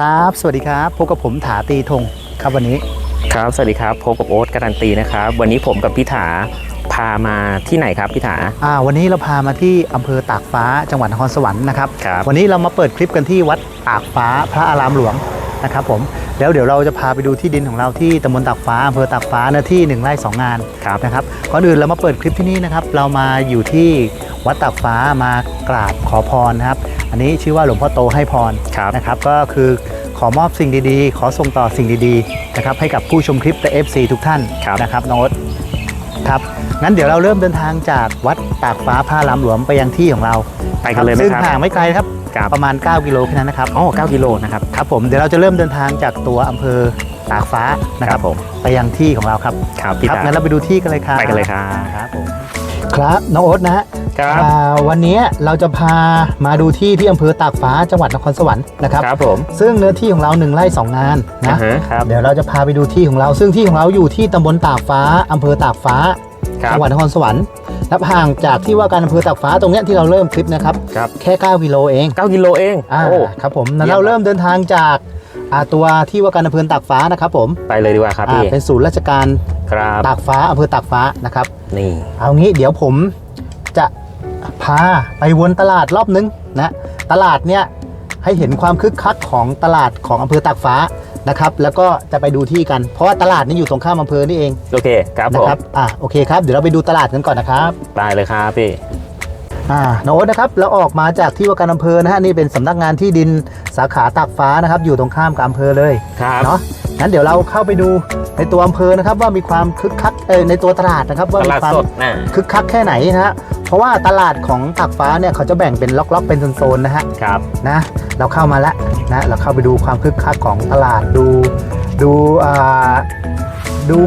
ครับ สวัสดีครับ พบกับผมถาตีธงครับวันนี้ ครับ สวัสดีครับ พบกับโอ๊ตการันตีนะครับ วันนี้ผมกับพี่ถาพามาที่ไหนครับพี่ถา อ่า วันนี้เราพามาที่อำเภอตากฟ้าจังหวัดนครสวรรค์นะครับ ครับ วันนี้เรามาเปิดคลิปกันที่วัดตากฟ้าพระอารามหลวงนะครับผม แล้วเดี๋ยวเราจะพาไปดูที่ดินของเราที่ตำบลตากฟ้าอำเภอตากฟ้าเนื้อที่หนึ่งไร่สองงานครับ นะครับ ก่อนอื่นเรามาเปิดคลิปที่นี่นะครับ เรามาอยู่ที่ วัดตากฟ้ามากราบขอพรนะครับ อันนี้ชื่อว่าหลวงพ่อโตให้พรครับนะครับ ก็คือขอมอบสิ่งดีๆ ขอส่งต่อสิ่งดีๆนะครับให้กับผู้ชมคลิปและ FC ทุกท่านครับนะครับน้องโอ๊ตครับงั้นเดี๋ยวเราเริ่มเดินทางจากวัดตากฟ้าพระรามหลวงไปยังที่ของเราไปกันเลยไหมซึ่งครับห่างไม่ไกลครับครับประมาณ 9 กิโลแค่นั้นนะครับอ๋อ9กิโลนะครับครับผมเดี๋ยวเราจะเริ่มเดินทางจากตัวอำเภอตากฟ้านะคครัรับบผมไปยังที่ของเราครับครับพี่ครับถางั้นเราไปดูที่กันเลยครับไปกันเลยครับครับผมครับน้องโอ๊ตนะฮะ ครับอ่าวันนี้เราจะพามาดูที่ที่อำเภอตากฟ้าจังหวัดนครสวรรค์นะครับครับผมซึ่งเนื้อที่ของเราหนึ่งไร่สองงานอ่านะฮะครับเดี๋ยวเราจะพาไปดูที่ของเรา ซึ่งที่ของเราอยู่ที่ตำบลตากฟ้าอำเภอตากฟ้าครับจังหวัดนครสวรรค์และห่างจากที่ว่าการอำเภอตากฟ้าตรงเนี้ยที่เราเริ่มคลิปนะครับครับแค่ 9 กิโลเอง 9 กิโลเองอ่าโอ้ครับผมนั้นเยี่ยมเราเริ่มเดินทางจากอ่าตัวที่ว่าการอำเภอตากฟ้านะครับผมไปเลยดีกว่าครับอ่าพี่เป็นศูนย์ราชการครับตากฟ้าอำเภอตากฟ้านะครับนี่เอางี้เดี๋ยวผมจะ พาไปวนตลาดรอบนึงนะตลาดเนี้ยให้เห็นความคึกคักของตลาดของอำเภอตากฟ้านะครับ แล้วก็จะไปดูที่กันเพราะว่าตลาดนี้อยู่ตรงข้ามอำเภอนี่เองโอเคครับผนะมครับอ่าโอเคครับเดี๋ยวเราไปดูตลาดกันก่อนนะครับไปเลยครับพี่ อ่าโน้ตนะครับเราออกมาจากที่ว่าการอำเภอนะฮะนี่เป็นสำนักงานที่ดินสาขาตากฟ้านะครับ อยู่ตรงข้ามกับอำเภอเลยครับเนาะงั้นเดี๋ยวเราเข้าไปดูในตัวอำเภอนะครับ ว่ามีความคึกคักเออในตัวตลาดนะครับ ว่าตมีลาดความสดนะคึกคักแค่ไหนนะฮะเพราะว่าตลาดของตากฟ้าเนี่ยเขาจะแบ่งเป็นล็อกๆเป็นโซนๆนะฮะครับ นะ เราเข้ามาแล้วนะเราเข้าไปดูความคึกคักของตลาดดู ดูอ่าดู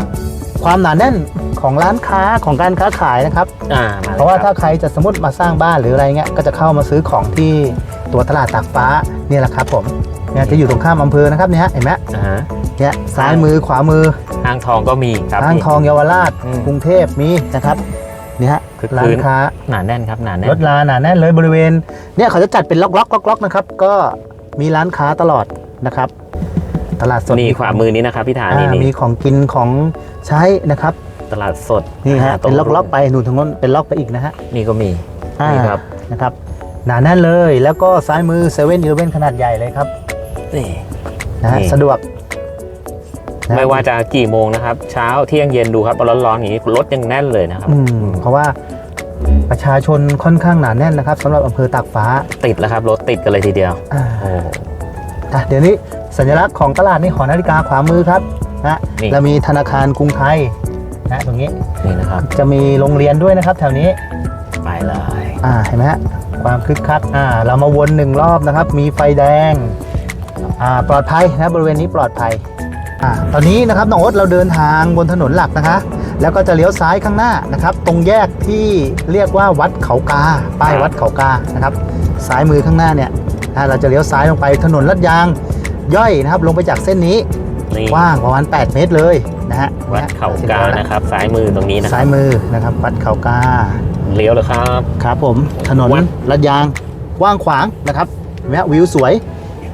ความหนาแน่นของร้านค้าของการค้าขายนะครับ อ่ามาลยเพราะว่าคถ้าบใครจะสมมติมาสร้างบ้านหรืออะไรเงี้ยก็จะเข้ามาซื้อของที่ตัวตลาดตากฟ้าเนี่ยแหละครับผมเนี่ยจะอยู่ตรงข้ามอำเภอนะครับเนี่ยฮะเห็นไหมอ่าฮะเนี่ยซ้ายมือขวามือห้างทองก็มีครับห้างพี่ทองเยาวราชอืม กรุงเทพมีนะครับเนี่ยฮะคึกคืนร้านค้า หนาแน่นครับหนาแน่น รถลาหนาแน่นเลยบริเวณเนี่ยเขาจะจัดเป็นล็อกล็อกล็อกล็อกนะครับ ก็มีร้านค้าตลอดนะครับ ตลาดสดนี่ขวามือนี้นะครับพี่ถาอ่านี่มีนี่ของกินของใช้นะครับ ตลาดสดนี่ฮะาตรเป็งนล็อกล็อกไปหนูนทางโน้นเป็นล็อกไปอีกนะฮะนี่ก็มีอ่านี่ครับนะครับหนาแน่นเลยแล้วก็ซ้ายมือเซเว่นอีเลเว่นขนาดใหญ่เลยครับนี่นะฮะนี่สะดวกนะไม่ว่าจะกี่โมงนะครับ เช้าเที่ยงเย็นดูครับร้อนๆอย่างนี้รถยังแน่นเลยนะครับอืมเพราะว่าประชาชนค่อนข้างหนาแน่นนะครับสำหรับอำเภอตากฟ้าติดแล้วครับ รถติดกันเลยทีเดียวอ่าโอ้ อะเดี๋ยวนี้สัญลักษณ์ของตลาดนี่หอนาฬิกาขวามือครับนะนี่ เรามีธนาคารกรุงไทยนะตรงนี้นี่นะครับจะมีโรงเรียนด้วยนะครับ แถวนี้ ไปเลยอ่าเห็นไหมฮะความคึกคักอ่าเรามาวนหนึ่งรอบนะครับ มีไฟแดงอ่าปลอดภัยนะบริเวณนี้ปลอดภัยอ่าตอนนี้นะครับน้องโอ๊ตเราเดินทางบนถนนหลักนะคะ แล้วก็จะเลี้ยวซ้ายข้างหน้านะครับ ตรงแยกที่เรียกว่าวัดเขากา ป้ายวัดเขากานะครับซ้ายมือข้างหน้าเนี่ย อ่าเราจะเลี้ยวซ้ายลงไปถนนลาดยางย่อยนะครับ ลงไปจากเส้นนี้นี่กว้างประมาณ 8 เมตรเลยนะฮะวัดเขากานะครับซ้ายมือตรงนี้นะคซ้ารับยมือนะครับวัดเขากาเลี้ยวเลยครับครับผมถนนวัดลาดยางกว้างขวางนะครับเห็นไหมฮะวิวสวย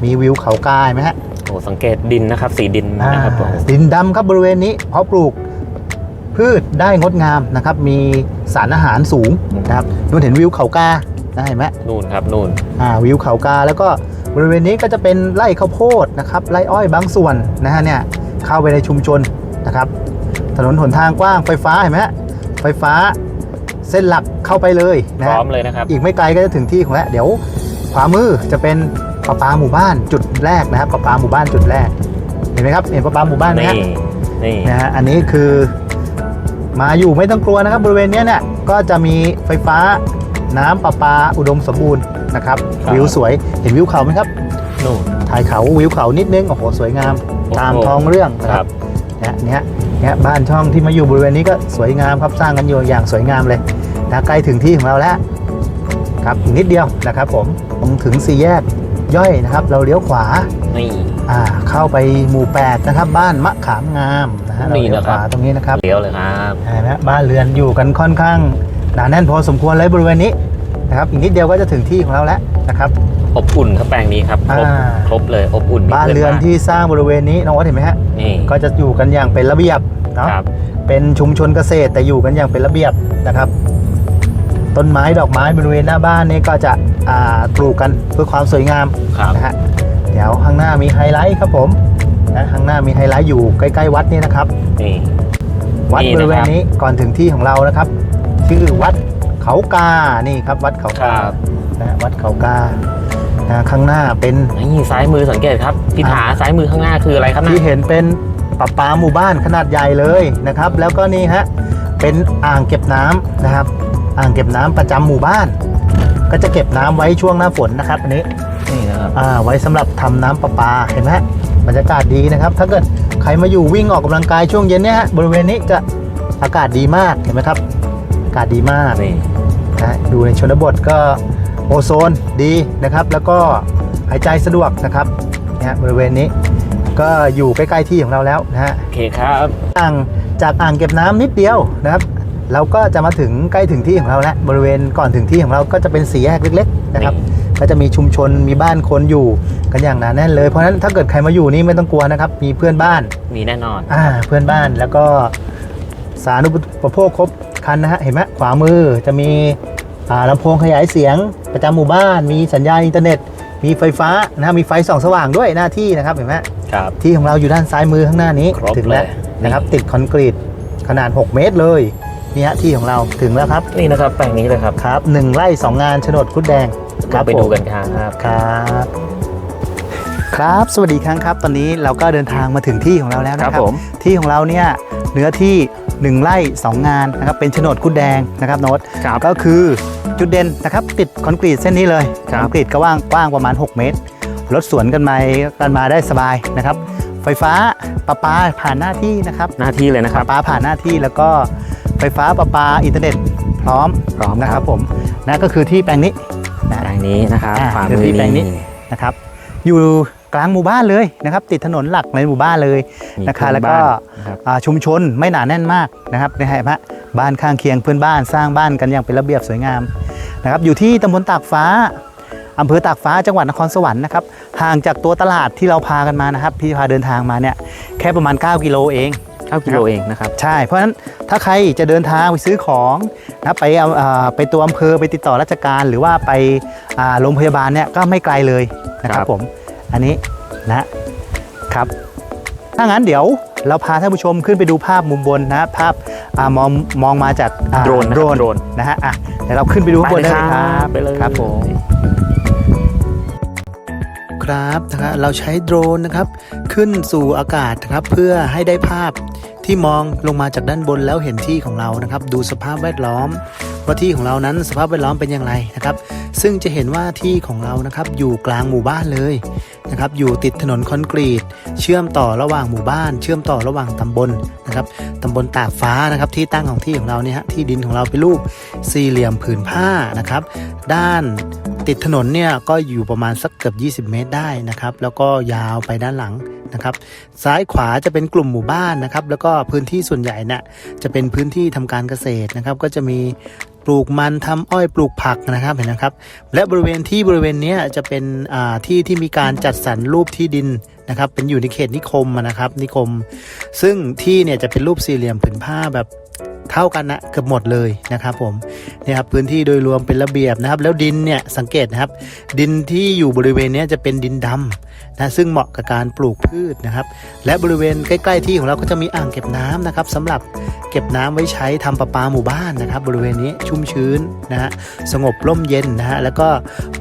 มีวิวเขากาเห็นไหมฮะโอ้สังเกตดินนะครับ สีดินนะครับอ่าดินดำครับบริเวณนี้เพาะปลูกพืชได้งดงามนะครับ มีสารอาหารสูงนะครับนู่นเห็นวิวเขากา นะเห็นไหมนู่นครับนู่นอ่าวิวเขากาแล้วก็บริเวณนี้ก็จะเป็นไร่ข้าวโพดนะครับไร่อ้อยบางส่วนนะฮะเนี่ยเข้าไปในชุมชนนะครับ ถนนหนทางกว้างไฟฟ้าเห็นไหมฮะไฟฟ้าเส้นหลักเข้าไปเลยพนะร้ฮะอมเลยนะครับอีกไม่ไกลก็จะถึงที่ของแล้วเดี๋ยวขวามือจะเป็นประปาหมู่บ้านจุดแรกนะครับประปาหมู่บ้านจุดแรก เห็นไหมครับเห็นประปาหมู่บ้านไหมนี่ฮะนี่นะฮะอันนี้คือมาอยู่ไม่ต้องกลัวนะครับบริเวณเนี้ยเนี่ยก็จะมีไฟฟ้า น้ำประปาอุดมสมบูรณ์นะครับ วิวสวยเห็นวิวเขาไหมครับนู่น ถ่ายเขาวิวเขานิดนึงโอ้โหสวยงาม โอ้โห ตามท้องเรื่องนะคครัรับบเนี่ยเนี่ยเนี่ยบ้านช่องที่มาอยู่บริเวณนี้ก็สวยงามครับสร้างกันอยู่อย่างสวยงามเลยนะใกล้ถึงที่ของเราแล้วครับอีกนิดเดียวนะครับผมตรงถึงสี่แยกย่อยนะครับ เราเลี้ยวขวา นี่ อ่าเข้าไปหมู่ 8 นะครับ บ้านมะขามงามนะฮะเรานี่เลี้ยวนะขครับ วาตรงนี้นะครับเลี้ยวเลยครับ อ่านะบ้านเรือนอยู่กันค่อนข้าง หนาแน่นพอสมควรเลยบริเวณนี้นะครับอีกนิดเดียวก็จะถึงที่ของเราแล้วนะครับอบอุ่นครับแปลงนี้ครับครบอ่า ครบเลยอบอุ่นมีบ้านเรือนพื่ที่สร้างบริเวณนี้น้องวัดเห็นไหมฮะนี่ก็จะอยู่กันอย่างเป็นระเบียบเนาะครับเป็นชุมชนเกษตรแต่อยู่กันอย่างเป็นระเบียบนะครับ ต้นไม้ดอกไม้บริเวณหน้าบ้านนี้ก็จะอ่าปลูกกันเพื่อความสวยงาม ครับ นะฮะเดี๋ยวข้างหน้ามีไฮไลท์ครับผมนะข้างหน้ามีไฮไลท์อยู่ใกล้ ๆ วัดนี่นะครับ นี่ วัดนี่บนะครับ ริเวณนี้ก่อนถึงที่ของเรานะครับ ชื่อวัดเขากา นี่ครับวัดเขาคการับนะฮะวัดเขากานะข้างหน้าเป็นนี่ซ้ายมือสังเกตครับพี่ถาซ้ายมือข้างหน้าคืออะไรครับที่นะเห็นเป็นปะปาหมู่บ้านขนาดใหญ่เลยนะครับ แล้วก็นี่ฮะเป็นอ่างเก็บน้ำนะครับ อ่างเก็บน้ำประจำหมู่บ้าน ก็จะเก็บน้ำไว้ช่วงหน้าฝนนะครับอันนี้นี่นะครับอ่าไว้สำหรับทำน้ำประปาเห็นไหมฮะบรรยากาศดีนะครับ ถ้าเกิดใครมาอยู่วิ่งออกกำลังกายช่วงเย็นเนี่ยฮะบริเวณนี้จะอากาศดีมากเห็นไหมครับอา กาศดีมากนี่นะดูในชนบทก็โอโซนดีนะครับ แล้วก็หายใจสะดวกนะครับเนี่ยฮะบริเวณนี้ก็อยู่ใกล้ๆที่ของเราแล้วนะฮะโอเคครับอ่างจากอ่างเก็บน้ำนิดเดียวนะครับ เราก็จะมาถึงใกล้ถึงที่ของเราแล้วบริเวณก่อนถึงที่ของเราก็จะเป็นสี่แยกเล็ก ๆ นะครับ ก็จะมีชุมชนมีบ้านคนอยู่กันอย่างหนาแน่นเลยเพราะฉะนั้นถ้าเกิดใครมาอยู่นี่ไม่ต้องกลัวนะครับมีเพื่อนบ้านมีแน่นอนอ่าเพื่อนบ้านแล้วก็สาธารณูปโภคครบ ครันนะฮะ เห็นไหมขวามือจะมีอ่าลำโพงขยายเสียงประจำหมู่บ้าน มีสัญญาณอินเทอร์เน็ต มีไฟฟ้านะมีไฟส่องสว่างด้วยหน้าที่นะครับเห็นไหมครับที่ของเราอยู่ด้านซ้ายมือข้างหน้านี้ครบถึงแล้วเลยนะครับติดคอนกรีตขนาด 6 เมตรเลยนี่ฮะที่ของเราถึงแล้วครับนี่นะครับแปลงนี้เลยครับครับหนึ่งไร่สองงานโฉนดคุดแดงเราไปผมดูกันครับครับครับสวัสดีครั้งครับ ตอนนี้เราก็เดินทางมาถึงที่ของเราแล้วคนะรับครับผมที่ของเราเนี่ยเนื้อที่ 1 ไร่ 2 งานนะครับเป็นโฉนดคุดแดงนะครับโน้ตครับก็คือจุดเด่นนะครับติดคอนกรีตเส้นนี้เลยครับคอนกรีตก็ว่างกว้างประมาณ 6 เมตร รถสวนกันมากันมาได้สบายนะครับ ไฟฟ้าประปาผ่านหน้าที่นะครับหน้าที่เลยนะคปรับ ระปาผ่านหน้าที่แล้วก็ไฟฟ้าประปาอินเทอร์เน็ตพร้อมพร้อมนะคครัรับบผมนะก็คือที่แปลงนี้นะ แปลงนี้นะครับอ่าขวาเดี๋ยวมือที่แปลงนี้ นะครับอยู่ กลางหมู่บ้านเลยนะครับ ติดถนนหลักในหมู่บ้านเลยมีนะคะเพื่อนแล้วก็บ้านนะครับอ่าชุมชนไม่หนาแน่นมากนะครับนะฮะบ้านข้างเคียงเพื่อนบ้านสร้างบ้านกันอย่างเป็นระเบียบสวยงามนะครับอยู่ที่ตำบลตากฟ้าอำเภอตากฟ้าจังหวัดนครสวรรค์นะครับห่างจากตัวตลาดที่เราพากันมานะครับที่พาเดินทางมาเนี่ยแค่ประมาณ 9 กิโลเอง9กิโลเองนะครับใช่เพราะฉะนั้นถ้าใครจะเดินทางไปซื้อของนะไปเอาอ่าไปตัวอำเภอไปติดต่อราชการ หรือว่าไปอ่าโรงพยาบาลเนี่ยก็ไม่ไกลเลยนะคครัรับบผม อันนี้นะครับถ้างั้นเดี๋ยวเราพาท่านผู้ชมขึ้นไปดูภาพมุมบนนะภาพอ่ามองมองมาจากอ่าโดรนนะโดรนโดรนนะฮะอะเดี๋ยวเราขึ้นไปดูข้างบนได้เลยครับไปเลยครับผมครับนะครับเราใช้โดรนนะครับ ขึ้นสู่อากาศนะครับเพื่อให้ได้ภาพที่มองลงมาจากด้านบนแล้วเห็นที่ของเรานะครับ ดูสภาพแวดล้อมว่าที่ของเรานั้นสภาพแวดล้อมเป็นอย่างไรนะครับ ซึ่งจะเห็นว่าที่ของเรานะครับอยู่กลางหมู่บ้านเลย นะครับอยู่ติดถนนคอนกรีต เชื่อมต่อระหว่างหมู่บ้าน เชื่อมต่อระหว่างตำบลนะครับตำบลตากฟ้านะครับที่ตั้งของที่ของเราเนี่ยฮะที่ดินของเราเป็นรูปสี่เหลี่ยมผืนผ้านะครับ ด้านติดถนนเนี่ยก็อยู่ประมาณสักเกือบ20 เมตรได้นะครับ แล้วก็ยาวไปด้านหลังนะครับ ซ้ายขวาจะเป็นกลุ่มหมู่บ้านนะครับ แล้วก็พื้นที่ส่วนใหญ่น่ะจะเป็นพื้นที่ทำการเกษตรนะครับ ก็จะมี ลูกมันทำอ้อยปลูกผักนะครับเห็นนะครับ และบริเวณที่บริเวณนี้จะเป็นที่ที่มีการจัดสรรรูปที่ดินนะครับเป็นอยู่ในเขตนิคมนะครับนิคม ซึ่งที่เนี่ยจะเป็นรูปสี่เหลี่ยมผืนผ้าแบบ เท่ากันนะเกือบหมดเลยนะครับผมเนี่ยครับพื้นที่โดยรวมเป็นระเบียบนะครับ แล้วดินเนี่ยสังเกตนะครับ ดินที่อยู่บริเวณนี้จะเป็นดินดำนะซึ่งเหมาะกับการปลูกพืชนะครับ และบริเวณใกล้ๆที่ของเราก็จะมีอ่างเก็บน้ำนะครับสำหรับเก็บน้ำไว้ใช้ทำประปาหมู่บ้านนะครับ บริเวณนี้ชุ่มชื้นนะฮะสงบร่มเย็นนะฮะแล้วก็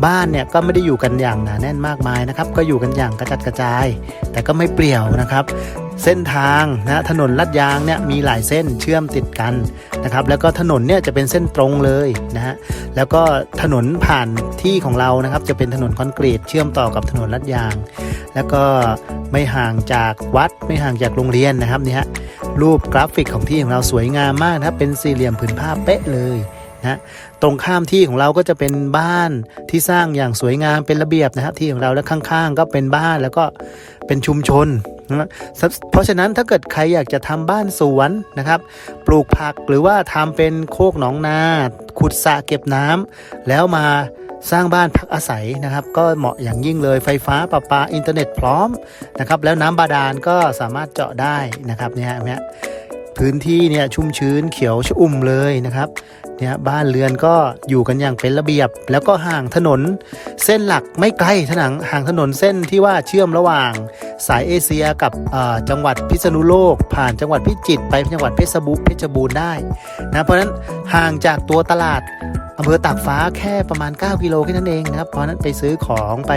บ้านเนี่ยก็ไม่ได้อยู่กันอย่างหนาแน่นมากมายนะครับ ก็อยู่กันอย่างกระจัดกระจาย แต่ก็ไม่เปลี่ยวนะครับ เส้นทางนะถนนลาดยางเนี่ยมีหลายเส้นเชื่อมติดกันนะครับแล้วก็ถนนเนี่ยจะเป็นเส้นตรงเลยนะฮะแล้วก็ถนนผ่านที่ของเรานะครับจะเป็นถนนคอนกรีตเชื่อมต่อกับถนนลาดยาง แล้วก็ไม่ห่างจากวัดไม่ห่างจากโรงเรียนนะครับนี่ฮะรูปกราฟิกของที่ของเราสวยงามมากนะครับเป็นสี่เหลี่ยมผืนผ้าเป๊ะเลยนะตรงข้ามที่ของเราก็จะเป็นบ้านที่สร้างอย่างสวยงามเป็นระเบียบนะครับที่ของเราและข้างๆ ก็เป็นบ้านแล้วก็เป็นชุมชน นะเพราะฉะนั้นถ้าเกิดใครอยากจะทำบ้านสวนนะครับ ปลูกผักหรือว่าทำเป็นโคกหนองนาขุดสระเก็บน้ำแล้วมาสร้างบ้านพักอาศัยนะครับ ก็เหมาะอย่างยิ่งเลยไฟฟ้าประปาอินเทอร์เน็ตพร้อมนะครับแล้วน้ำบาดาลก็สามารถเจาะได้นะครับเนี่ยเนไหมฮะพื้นที่เนี่ยชุ่มชื้นเขียวชอุ่มเลยนะครับ เนี่ยบ้านเรือนก็อยู่กันอย่างเป็นระเบียบ แล้วก็ห่างถนน เส้นหลักไม่ไกลถนังห่างถนนเส้นที่ว่าเชื่อมระหว่าง สายเอเชียกับจังหวัดพิษณุโลก ผ่านจังหวัดพิจิตรไปจังหวัดเพชรบูรณ์เพชรบูรณ์ได้นะเพราะนั้นห่างจากตัวตลาดอำเภอตากฟ้าแค่ประมาณ 9 กิโลแค่นั้นเองนะครับเพราะนั้นไปซื้อของไป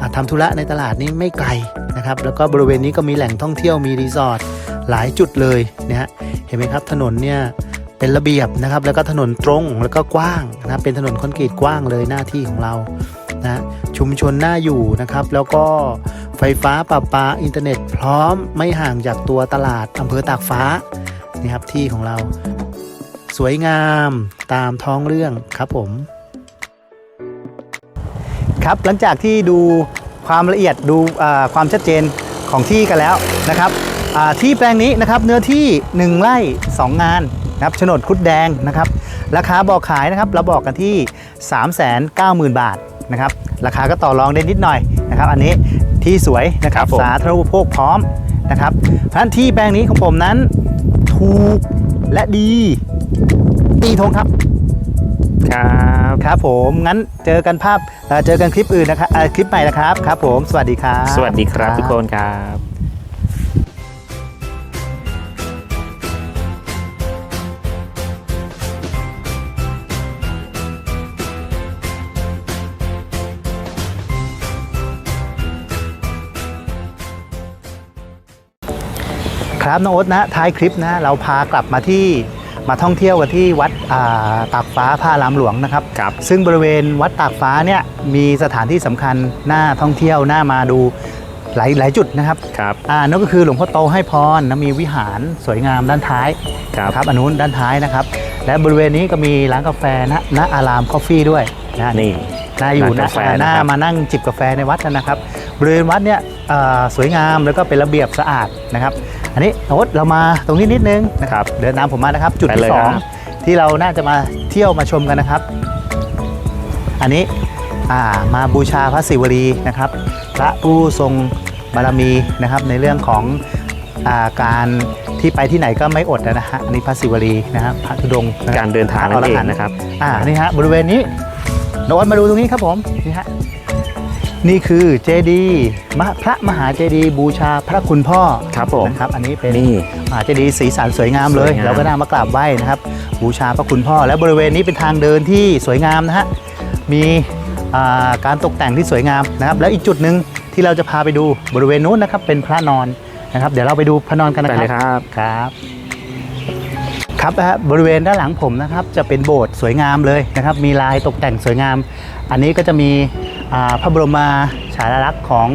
อ่าทำธุระในตลาดนี้ไม่ไกลนะครับ แล้วก็บริเวณนี้ก็มีแหล่งท่องเที่ยวมีรีสอร์ทหลายจุดเลยนะฮะเห็นไหมครับถนนเนี่ย เป็นระเบียบนะครับ แล้วก็ถนนตรงแล้วก็กว้างนะเป็นถนนคอนกรีตกว้างเลยหน้าที่ของเรานะชุมชนน่าอยู่นะครับ แล้วก็ไฟฟ้าประปาอินเทอร์เน็ต พร้อมไม่ห่างจากตัวตลาดอำเภอตากฟ้านี่ครับที่ของเรา สวยงามตามท้องเรื่องครับผม ครับหลังจากที่ดูความละเอียดดูความชัดเจนของที่กันแล้วนะครับที่แปลงนี้นะครับเนื้อที่ 1 ไร่ 2 งาน นะครับโฉนดครุดแดงนะครับ ราคาบอกขายนะครับเราบอกกันที่ 390,000 บาทนะครับ ราคาก็ต่อรองได้นิดหน่อยนะครับ อันนี้ที่สวยนะครับครับผมสาธารณูปโภคพร้อมนะครับเพราะฉะนั้นที่แปลงนี้ของผมนั้นถูกและดีตีธงครับ ครับครับผมงั้นเจอกันภาพเอ่อเจอกันคลิปอื่นนะครับเอ่อคลิปใหม่นะครับครับผมสวัสดีครับ สวัสดีครับทุกคนครับ ครับน้องโอ๊ตนะท้ายคลิปนะเราพากลับมาที่มาท่องเที่ยวกันที่วัดอ่าตากฟ้าผ้ารามหลวงนะครับครับ ซึ่งบริเวณวัดตากฟ้าเนี่ยมีสถานที่สำคัญน่าท่องเที่ยวน่ามาดูหลายหลายจุดนะครับครับอ่านั่นก็คือหลวงพ่อโตให้พรนะมีวิหารสวยงามด้านท้ายครับนะครับอันนู้นด้านท้ายนะครับ และบริเวณนี้ก็มีร้านกาแฟนะณอารามคอฟฟี่ด้วยนะนี่น่าอยู่ร้านนะกาแฟน่านะครับมานั่งจิบกาแฟในวัดนะครับบริเวณวัดเนี่ยเอ่อสวยงามแล้วก็เป็นระเบียบสะอาดนะครับ อันนี้โอ๊ตเรามาตรงนี้นิดนึงนะครับเดินตามผมมานะครับ จุดไปเลยที่สองครับที่เราน่าจะมาเที่ยวมาชมกันนะครับ อันนี้อ่ามาบูชาพระศิวลีนะครับ พระผู้ทรงบารมีนะครับในเรื่องของอาการ ที่ไปที่ไหนก็ไม่อดนะฮะอันนี้พระศิวลีนะครับพระธุดงค์ะคบการเดินทางนั่นเองนะครับ อ่านี่ฮะบริเวณนี้โนตมาดูตรงนี้ครับผมนี่ฮะนี่คือเจดีย์มหาพระมหาเจดีย์บูชาพระคุณพ่อครับผมนะครับ อันนี้เป็นนี่มหาเจดีย์สีสันสวยงามเลย สวยงาม เราก็น่ามากราบไหว้นะครับ บูชาพระคุณพ่อ และบริเวณนี้เป็นทางเดินที่สวยงามนะฮะมีอ่าการตกแต่งที่สวยงามนะครับ แล้วอีกจุดหนึ่งที่เราจะพาไปดูบริเวณนู้นนะครับเป็นพระนอน นะครับ เดี๋ยวเราไปดูพระนอนกันไปนะคเลรับยครับครับครับนะฮะบริเวณด้านหลังผมนะครับ จะเป็นโบสถ์สวยงามเลยนะครับ มีลายตกแต่งสวยงาม อันนี้ก็จะมีอ่าพระบรมฉายาลักษณ์ของ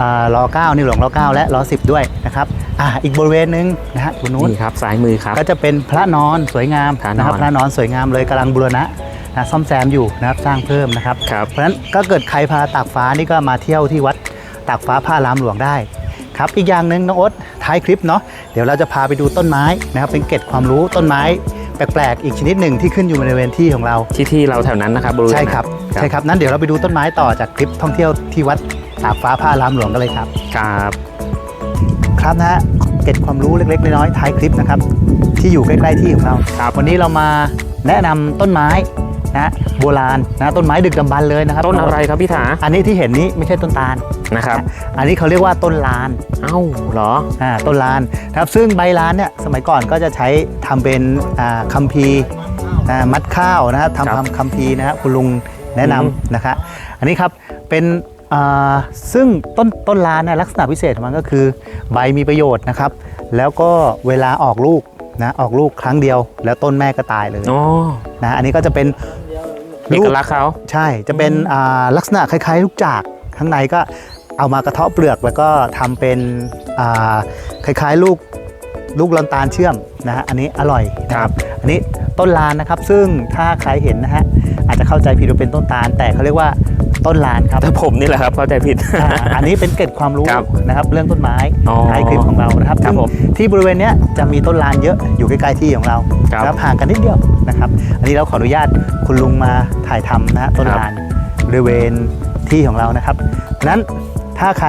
อารอเก้าในหลวงรอเก้าและรอสิบด้วยนะครับอ่าอีกบริเวณหนึ่งนะฮะคุณนุ้นนี่ครับซ้ายมือครับ ก็จะเป็นพระนอนสวยงามพระนอนนะครับพระนอนสวยงามเลยกำลังบูรณะนะซ่อมแซมอยู่นะครับสร้างเพิ่มนะครับครับ เพราะฉะนั้นก็เกิดใครพาตากฟ้านี่ก็มาเที่ยวที่วัดตากฟ้าผ้ารามหลวงได้ ครับอีกอย่างหนึ่งน้องโอ๊ตท้ายคลิปเนาะเดี๋ยวเราจะพาไปดูต้นไม้นะครับเป็นเกร็ดความรู้ต้นไม้แปลกๆ อีกชนิดหนึ่งที่ขึ้นอยู่บริเวณที่ของเรา ที่ที่เราแถวนั้นนะครับบริเวณใช่ครับนั้นใช่ครับนั้นเดี๋ยวเราไปดูต้นไม้ต่อจากคลิปท่องเที่ยวที่วัดตากฟ้าผ้ารามหลวงกันเลยครับครับครับนะฮะเกร็ดความรู้เล็กๆน้อยๆท้ายคลิปนะครับที่อยู่ใกล้ๆที่ของเราครับวันนี้เรามาแนะนำต้นไม้ นะโบราณนะต้นไม้ดึกดำบรรพ์เลยนะครับต้นอะไรครับพี่ถาอันนี้ที่เห็นนี้ไม่ใช่ต้นตาลนะครับ อันนี้เขาเรียกว่าต้นลานเอ้าเหรออ่าต้นลานนะครับซึ่งใบลานเนี่ยสมัยก่อนก็จะใช้ทำเป็นอ่าคัมภีร์อ่ามัดข้าวนะครับครับทำทำคัมภีร์นะครับคุณลุงแนะนำนะครับอันนี้ครับเป็นอ่าซึ่งต้นต้นลานเนี่ยลักษณะพิเศษของมันก็คือ ใบมีประโยชน์นะครับ แล้วก็เวลาออกลูกนะออกลูกครั้งเดียว แล้วต้นแม่ก็ตายเลยอ๋อนะอันนี้ก็จะเป็น เอกลักษณ์เขาใช่จะเป็นอ่าลักษณะคล้ายๆ ลูกจากข้างในก็เอามากระเทาะเปลือกแล้วก็ทำเป็นอ่าคล้ายๆลูกลูกลอนตาลเชื่อมนะฮะอันนี้อร่อยนะครับ อันนี้ต้นลานนะครับซึ่งถ้าใครเห็นนะฮะอาจจะเข้าใจผิดว่าเป็นต้นตาล แต่เขาเรียกว่า ต้นลานครับแต่ผมนี่แหละครับเข้าใจผิดอ,อันนี้เป็นเกร็ดความรู้รนะครับเรื่องต้นไม้อ๋อคลิปของเรานะครับรบที่บริเวณนี้จะมีต้นลานเยอะอยู่ใกล้ๆที่ของเราครับห่างกันนิดเดียวนะครับ อันนี้เราขออนุญาตคุณลุงมาถ่ายทำนะฮะต้นลานบริเวณที่ของเรานะครับนั้นถ้าใคร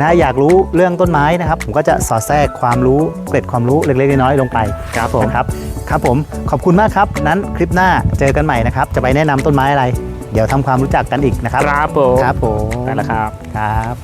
นะอยากรู้เรื่องต้นไม้นะครับ ผมก็จะสอดแทรกความรู้เกร็ดความรู้เล็กๆน้อยๆลงไปครับผมครับครับผมขอบคุณมากครับ นั้นคลิปหน้าเจอกันใหม่นะครับ จะไปแนะนำต้นไม้อะไร เดี๋ยวทำความรู้จักกันอีกนะครับครับผมครับผมไปและครับครับ